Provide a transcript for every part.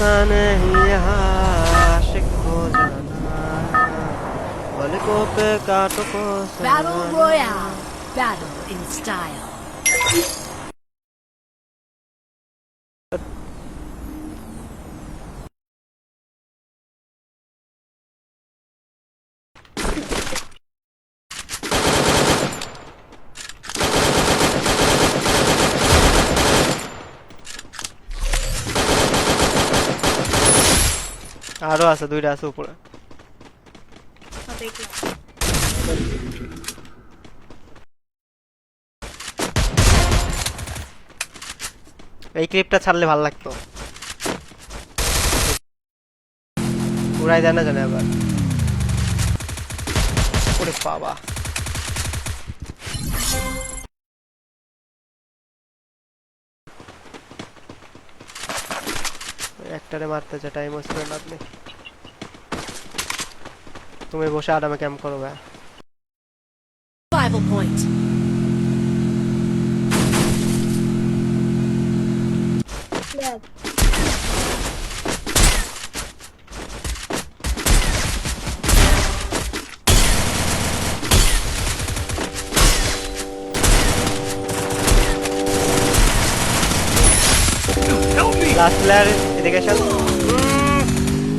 आसान ही आशिक हो जाना पलकों पे कांटों को Battle सजाना। Royale. Battle in style. আরও আছে দুইটা আছে উপরে এই ক্লিপটা ছাড়লে ভালো লাগতো। উড়াই দেয় না জানে আবার ওরে বাবা। একটারে মারতে যা টাইম ওয়েস্ট করে লাভ নেই। তুমি বসে আরামে ক্যাম্প করো ভাই। Survival point. লাস্ট এডুকেশন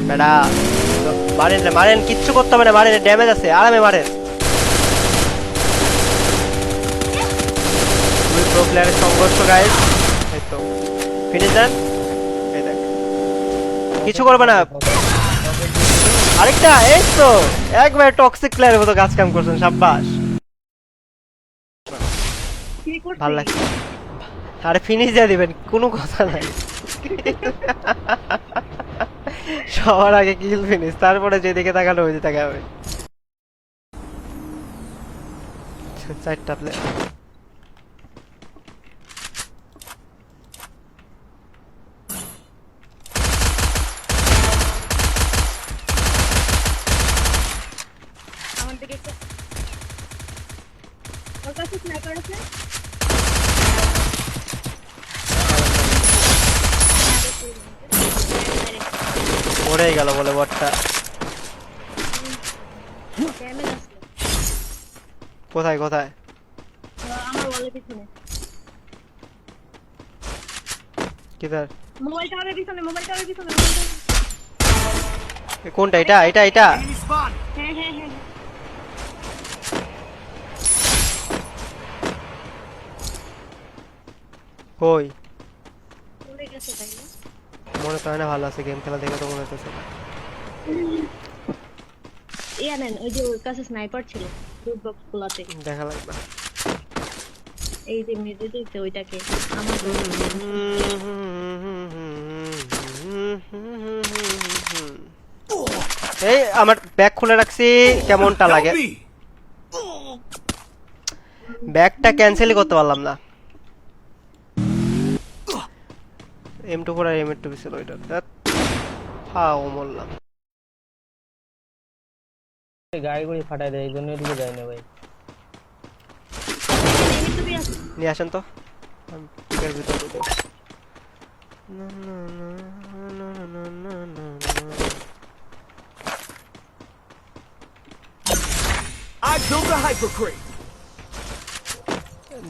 বেটা মারেন মারেন কিচ্ছু করতে হবে না মারেন ড্যামেজ আছে আরামে মারেন। দুই প্রো প্লেয়ারের সংঘর্ষ এই তো ফিনিশ দেন। এই দেখ। কিছু করবে না। আরেকটা এই তো একবার টক্সিক প্লেয়ারের মতো কাজ কাম করছেন সাব্বাস। ভালো লাগছে। আরে ফিনিশ দিয়ে দিবেন, কোনো কথা নাই। সবার আগে কিল ফিনিশ তারপরে যেদিকে তাকানো ওই দিকে তাকাবে চারটা প্লেয়ার আমার দিকে ওর কাছে স্নাইপার আছে মরেই গেল বলে বটটা। কোথায় কোথায়? আমার পিছনে। মোবাইল টাওয়ারের পিছনে মোবাইল টাওয়ারের পিছনে mobile tower- এ কোনটা এটা এটা এটা? হ্যাঁ হ্যাঁ হ্যাঁ। কই? গেছে তাই মনে তো হয় না ভালো আছে গেম খেলা দেখে তো মনে হচ্ছে ইয়া নেন ওই যে ওর কাছে স্নাইপার ছিল লুট বক্স গুলাতে। দেখা লাগবে। এই যে মেরে দিতে ওইটাকে আমার এই আমার ব্যাগ খুলে রাখছি কেমনটা লাগে? ব্যাগটা ক্যান্সেলই করতে পারলাম না। এম টু ফোর আর এম টু ছিল ওইটা ফাও মরলাম গাড়ি গুড়ি ফাটাই দেয় এই জন্য এদিকে যায় না ভাই নিয়ে আসেন তো আমি এর ভিতর ঢুকে। না, না, না, না, না, না, না, না। I built a hyper crate.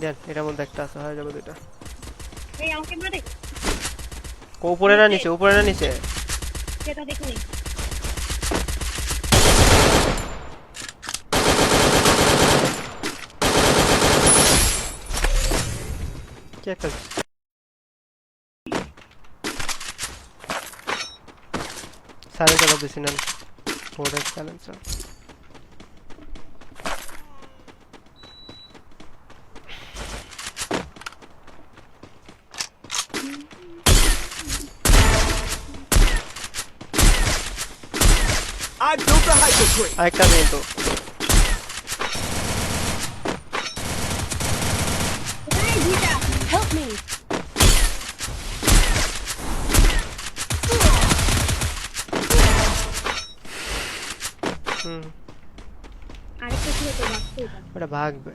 দেন এটার মধ্যে একটা আছে হয়ে যাবে দুইটা এই আমাকে মারে উপরে না নিচে উপরে না নিচে সেটা দেখুনি। কি একটা সাইলেন্সার দিছি নেন বোর্ডের সাইলেন্সার Bazooka Hyper Crate. আরেকটা আছে কিন্তু এই দুইটা Help me. হুম আরেকটা ছিল তো বাক্স ওটা ওটা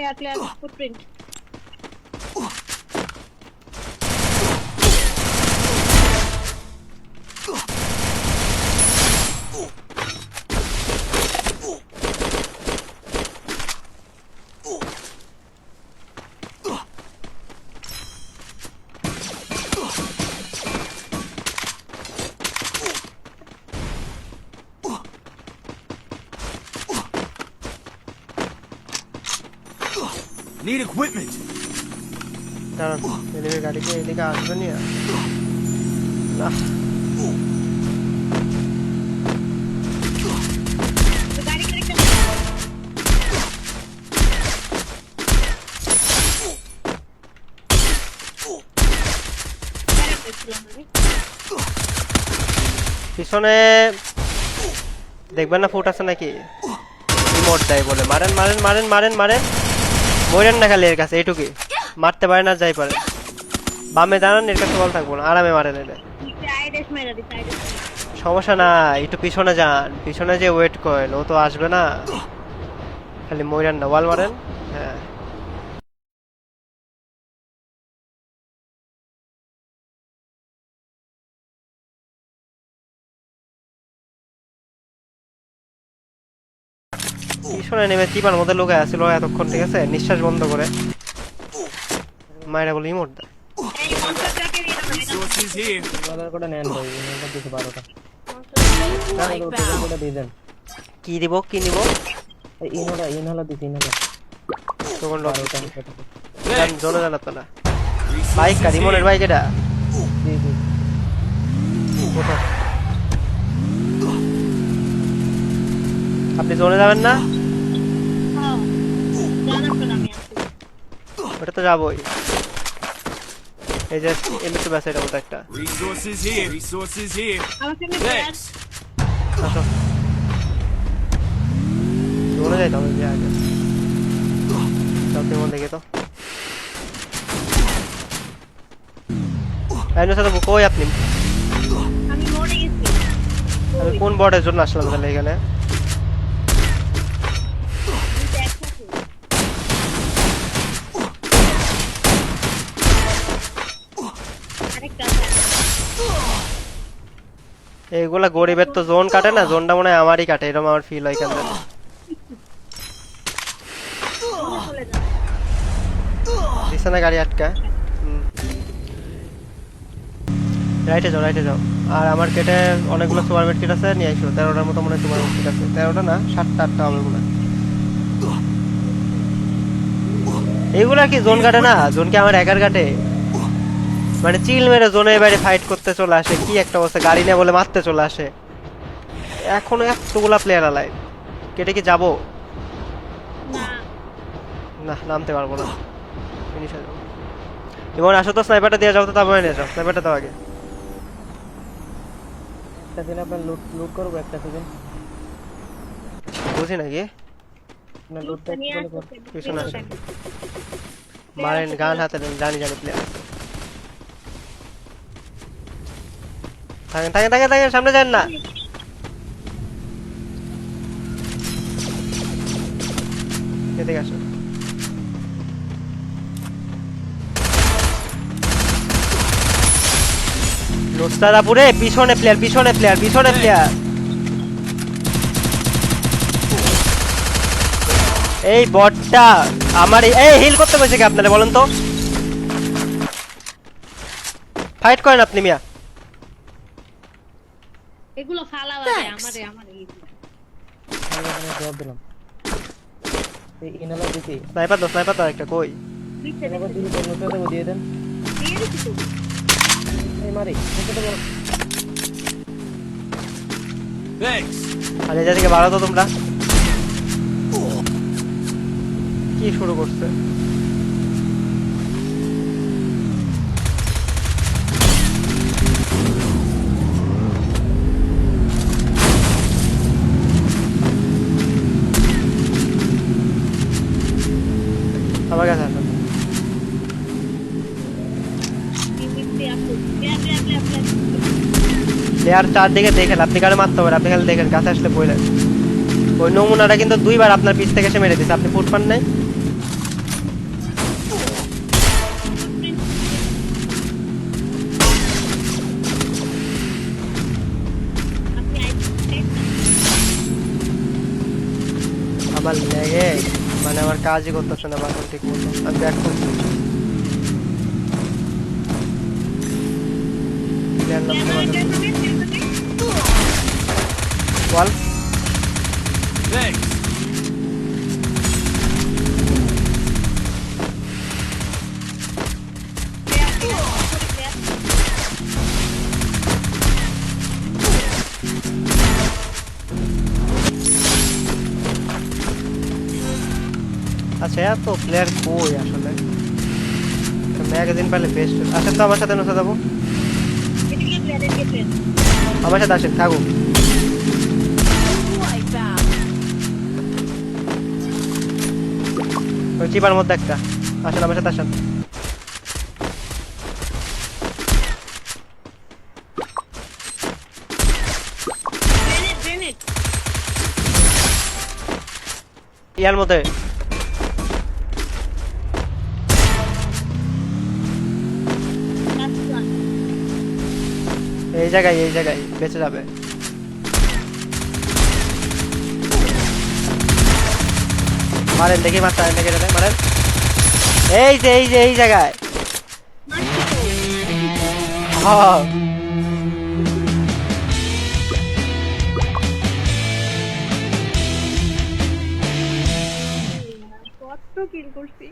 player player footprint Need equipment. দাঁড়ান এদিকে গাড়িকে এদিকে আসবে নি। না গাড়ি করে একটা আরেকটা ছিল পিছনে দেখবেন না ফুট আছে নাকি? রিমোট দেয় বলে। মারেন মারেন মারেন মারেন মারেন। মরেন না খালি এর কাছে এটুকুই মারতে পারে না, যাই পারে। বামে দাঁড়ান, এর কাছে বল থাকব না, আরামে মারেন এটা সমস্যা না একটু পিছনে যান। পিছনে যে ওয়েট করেন, ও তো আসবে না। খালি মরেন না, ওয়াল মারেন। হ্যাঁ। পিছনে নেমে চিপার মধ্যে লোক আসছিল এতক্ষণ ঠিক আছে? নিঃশ্বাস বন্ধ করে। মায়েরা বলে ইমোট দা কি দিব কি নিব? এই ইনহেলার ইনহেলার দিছি ইনহেলার তখন লোক বারোটা জান জোনে জান আপনারা বাইক রিমোনের বাইক এটা? জি জি। ওঠো। আপনি জোনে যাবেন না? হ্যাঁ জানার তো আমি আছি ওটা তো যাবোই। এই যে এমনি ব্যাস এটা মতো একটা। Resources here. Resources here. আমার সামনে প্লেয়ার Thanks. আসো জোনে যাই তবে যে আগে। সব মন দেখে তো। আইনের সাথে কই আপনি? আমি মরে গেছি। আমি কোন বর্ডের জন্য আসলাম তাহলে এখানে দুইটা একসাথে আরেকটা আছে এইগুলা গরিবের তো জোন কাটে না, জোনটা মনে হয় আমারই কাটে, এরকম আমার ফিল হয় কেন গাড়ি আটকা? রাইটে যাও রাইটে যাও। আর আমার কেটে অনেকগুলো সুপার মেড কিট আছে, নিয়ে আইসো। তেরোটার মতো মনে হয় সুপার মেড কিট আছে। তেরোটা না, সাতটা, আটটা হবে ওগুলো এইগুলা কি জোন কাটে না? জোন কি আমার একার কাটে? মানে চিল মেরে জোনের বাইরে ফাইট করতে চলে আসে কি একটা অবস্থা গাড়ি নিয়ে বলে মারতে চলে আসে। এখনও এতগুলা প্লেয়ার আলাই কেটে কি যাব? না না নামতে পারব না। ফিনিশ হয়ে যাব। ইমন আসো তো স্নাইপারটা দিয়ে যাও তো তারপরে নিয়ে যাও। স্নাইপারটা দাও আগে। একটা দিন আপনার লুট লুট করব একটা সেকেন্ড বুঝি নাকি? আপনার লুটটা পিছনে আসো। মারেন গান হাতে জানি জানি প্লেয়ার থাকেন থাকেন থাকেন থাকেন, সামনে যান না। এদিকে পিছনে প্লেয়ার পিছনে প্লেয়ার পিছনে প্লেয়ার এই বটটা আমার এই- এই হিল করতে বসে কি আপনারা বলেন তো? ফাইট করেন আপনি মিয়া। এগুলো ফালাও আগে আমারে আমারে। জবাব দিলাম। এই ইনহেলার দিছি স্নাইপার স্নাইপার তো একটা কই? দেবো দিয়ে দেন। দিয়ে দিচ্ছি এই মারি লুটটা দেবো Thanks. আর এই থেকে বাড়ো তো তোমরা। কি শুরু করছে? প্লেয়ার চারদিকে দেখেন, আপনি কারে মারতে পারেন? আপনি খালি দেখেন কাছে আসলে বইলেন ওই নমুনাটা কিন্তু দুইবার আপনার পিছ থেকে এসে মেরে দিছে। আপনি ফুট পান নাই? আমার লেগে মানে আমার কাজই করতেছে না, বাসন ঠিক মতো। আমি ব্যাক করছি। না। বল. আচ্ছা এত প্লেয়ার কই আসলে? ম্যাগাজিন পেলে বেস্ট আসেন তো আমার সাথে নসে যাব আমার সাথে আসেন থাকুক। চিপার মধ্যে একটা। আসেন আমার সাথে, আসেন। ইয়ার মধ্যে। এই জায়গায় এই জায়গায়, বেঁচে যাবে। মারেন, দেখি মারতে হয় দেখে মারেন। এই যে এই যে, এই জায়গায়। কত কিল করছি।